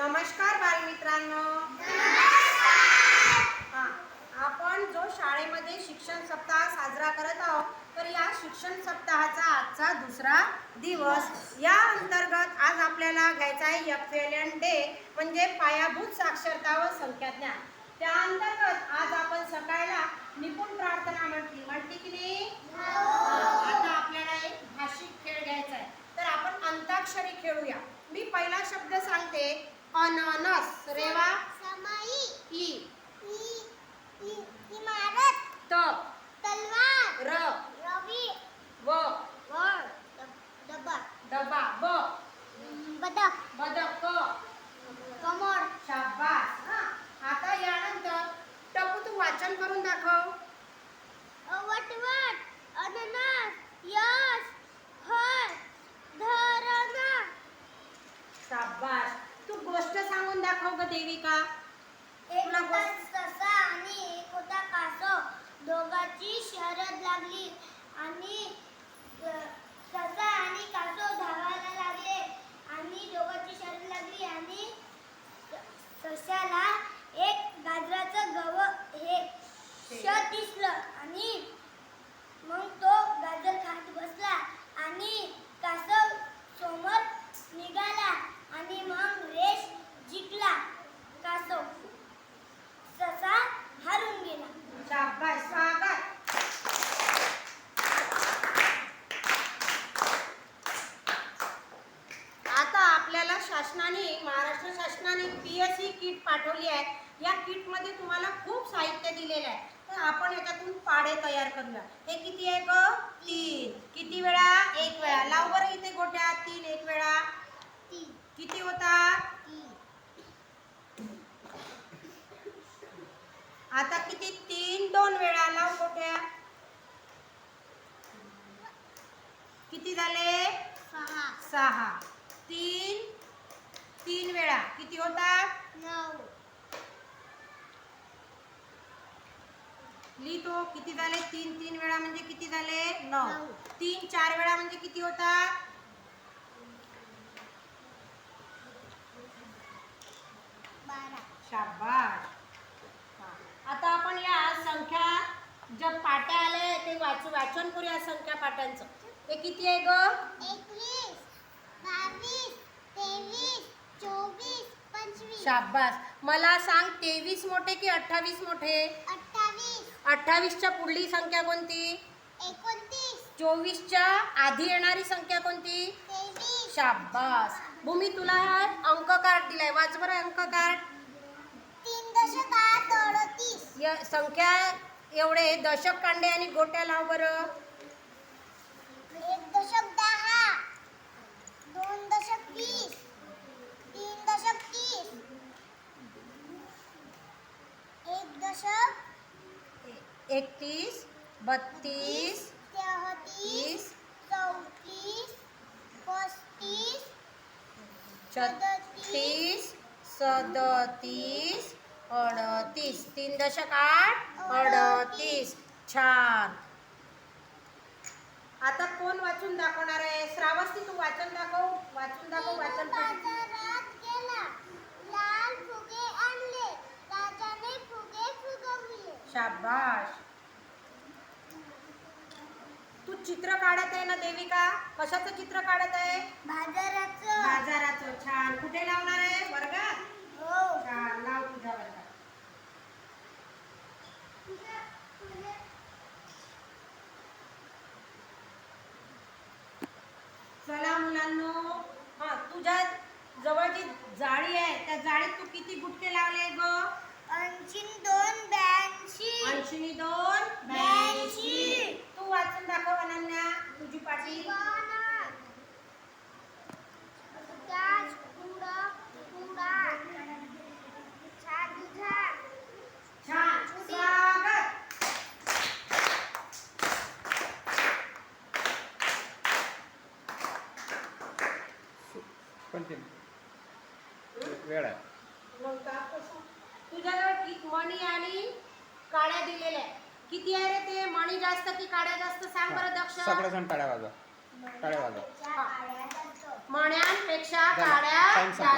नमस्कार बालमित्रांनो. हा, आपण जो शाळेमध्ये शिक्षण सप्ताह साजरा करत आहोत तर या शिक्षण सप्ताहाचा आजचा दुसरा दिवस. या अंतर्गत आज आपल्याला घ्यायचा आहे एफ डे म्हणजे पायाभूत साक्षरता व संख्याज्ञान. त्या अंतर्गत आज आपण सकाळला निपुण प्रार्थना म्हटली. म्हटली की नाही? आता आपल्याला एक भाषिक खेळ घ्यायचा आहे. तर आपण अंताक्षरी खेळूया. मी पहिला शब्द सांगते. અનનસ રેવા સમયી. ઈ. दाखव ग देविका तुला ससा आणि एक होता कासव दोघांची शर्यत लागली. आणि ससा आणि कासव धावायला लागले. आणि दोघांची शर्यत लागली. आणि सशाला एक गाजराचं गव हे श दिसलं. आणि मग तो गाजर खात बसला आणि कासव समोर निघाला आणि मग रेस जिंकला कासव ससा हारून गेला शाबास स्वागत आता आपल्याला शासनाने महाराष्ट्र शासनाने पी एस सी किट पाठवली आहे. या किटमध्ये तुम्हाला खूप साहित्य दिलेलं आहे. तर आपण याच्यातून पाढे तयार करूया. हे किती आहे ग? तीन. किती वेळा? एक वेळा. लाव बरं इथे गोट्या. तीन एक वेळा. तीन किती होतात आता किती? तीन दोन वेळा. लाव गोट्या. किती झाले? सहा सहा. किती होतात लिहितो. किती झाले? तीन. तीन वेळा म्हणजे किती झाले? नऊ. तीन चार वेळा म्हणजे किती होतात. आता आपण या संख्या ज्या पाट्या आले ते वाचू वाचन करूया संख्या पाट्यांचं. ते किती आहे ग? शाबास. मला सांग तेवीस मोठे की अठ्ठावीस मोठे? अठ्ठावीस. अठ्ठावीसच्या पुढली संख्या कोणती? चोवीसच्या आधी येणारी संख्या कोणती? शाबास. भूमी तुला हा अंक कार्ड दिलाय. वाच बरं अंक कार्ड तीन दशक आठ अडतीस. या संख्या एवढे दशक कांडे आणि गोट्या लाव बरं एक दशक दहा दोन दशक वीस तीन दशक तीस एक दशक एकतीस बत्तीस तेहतीस तीस चौतीस पस्तीस छत्तीस सदतीस अडतीस. तीन दशक आठ अडतीस. छान. आता कोण वाचून दाखवणार आहे? श्रावस्ती तू वाचन दाखव. वाचून दाखव वाचन शाबाश. तू चित्र काढत आहे ना देविका? कशाचं चित्र काढत आहे? बाजाराचं. बाजाराचं. छान. कुठे लावणार आहे? वर्गात? हो. छान. लाव तुझ्या वर्गात. चला मुलांनो हा तुझ्या जवळ जी जाळी आहे. त्या जाळीत तू किती गुटके लावले ग ऐंशी दोन ब्याऐंशी ऐंशी दोन ब्याऐंशी. तू वाचून दाखव अनन्या तुझी पाटी काच कुडा कुडा छान झाड छान स्वागत कंटिन्यू वेळ आहे. मग का कसं? तुझ्याजवळ कि- मणी आणि काड्या दिलेल्या आहे किती आहे रे ते? मणी जास्त की काड्या जास्त? सांग बरं दक्ष. सगळे जण टाळ्या वाजवा टाळ्या वाजवा. मण्यांपेक्षा. काड्या संपला.